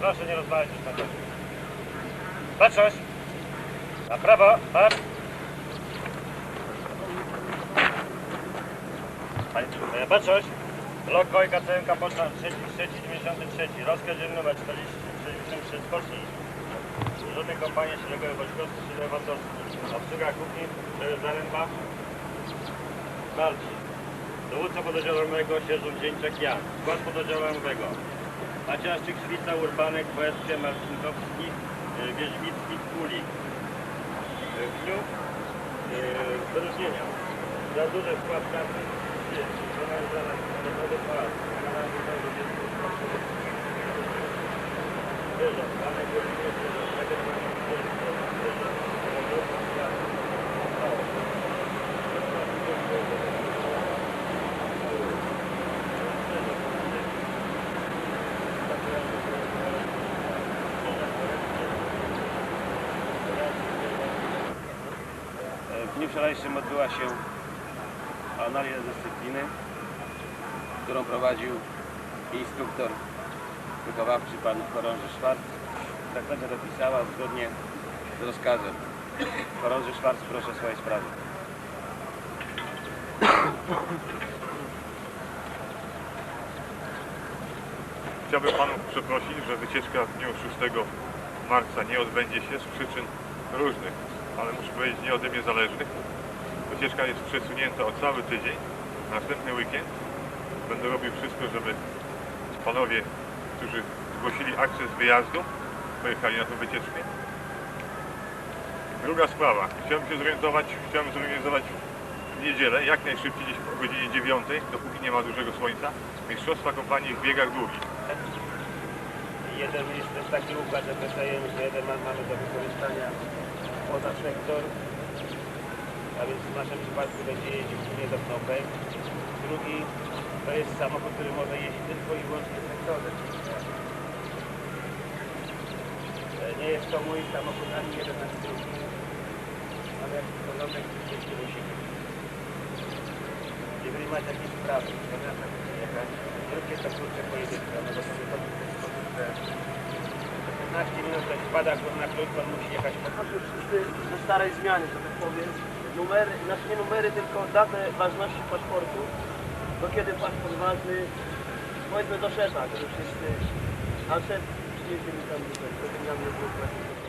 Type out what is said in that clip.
Proszę nie rozmawiać na to. Baczność! Na prawo, patrz! Baczność! Loko i KCMK Poczta 393, rozkaz dzienny numer 4063, spocznij. Służony kompanie szeregowe Wojskowskie, Wąsowski. Obsługa kuchni, Zaręba. Marcin. Dowódca pododdziałowego sierżant Dzieńczak Jan. Skład pododdziałowego. Maciaszczyk, Szlica, Urbanek, Weskie, Marcinkowski, y, Wierzbicki, Kulik. Y, W dniu y, wyróżnienia. Za duże wkład pracy. Sierżant, Kadet W dniu wczorajszym odbyła się analiza dyscypliny, którą prowadził instruktor wychowawczy pan chorąży Szwarc. Traktacja dopisała zgodnie z rozkazem. Chorąży Szwarc, proszę w swojej sprawie. Chciałbym Panów przeprosić, że wycieczka w dniu 6 marca nie odbędzie się z przyczyn różnych, ale muszę powiedzieć nie ode mnie zależnych. Wycieczka jest przesunięta o cały tydzień, następny weekend. Będę robił wszystko, żeby Panowie, którzy zgłosili akces wyjazdu, pojechali na tę wycieczkę. Druga sprawa. Chciałem się zorientować, chciałem zorganizować w niedzielę, jak najszybciej, gdzieś o godzinie 9, dopóki nie ma dużego słońca, mistrzostwa kompanii w biegach długich. Jeden jest taki układ, że jeden ma- mamy do wykorzystania poza sektor, a więc w naszym przypadku będzie jeździł głównie do Knopek. Drugi to jest samochód, który może jeździć tylko i wyłącznie w sektorze. E, Nie jest to mój samochód ani jeden, ani drugi, ale jak porządek jeśli musi być. Jeżeli macie jakieś sprawy, to chcecie jechać, zróbcie to krótsze pojedyncze, no bo sobie to sposób, że 15 minut jak spada na klucz, pan musi jechać po Znaczy wszyscy ze starej zmiany, że tak powiem. Numery, znaczy nie numery, tylko datę ważności paszportu. Do kiedy paszport ważny, powiedzmy do szefa, już wszyscy, a szef przyjedzie mi tam do tego, to tym nam nie było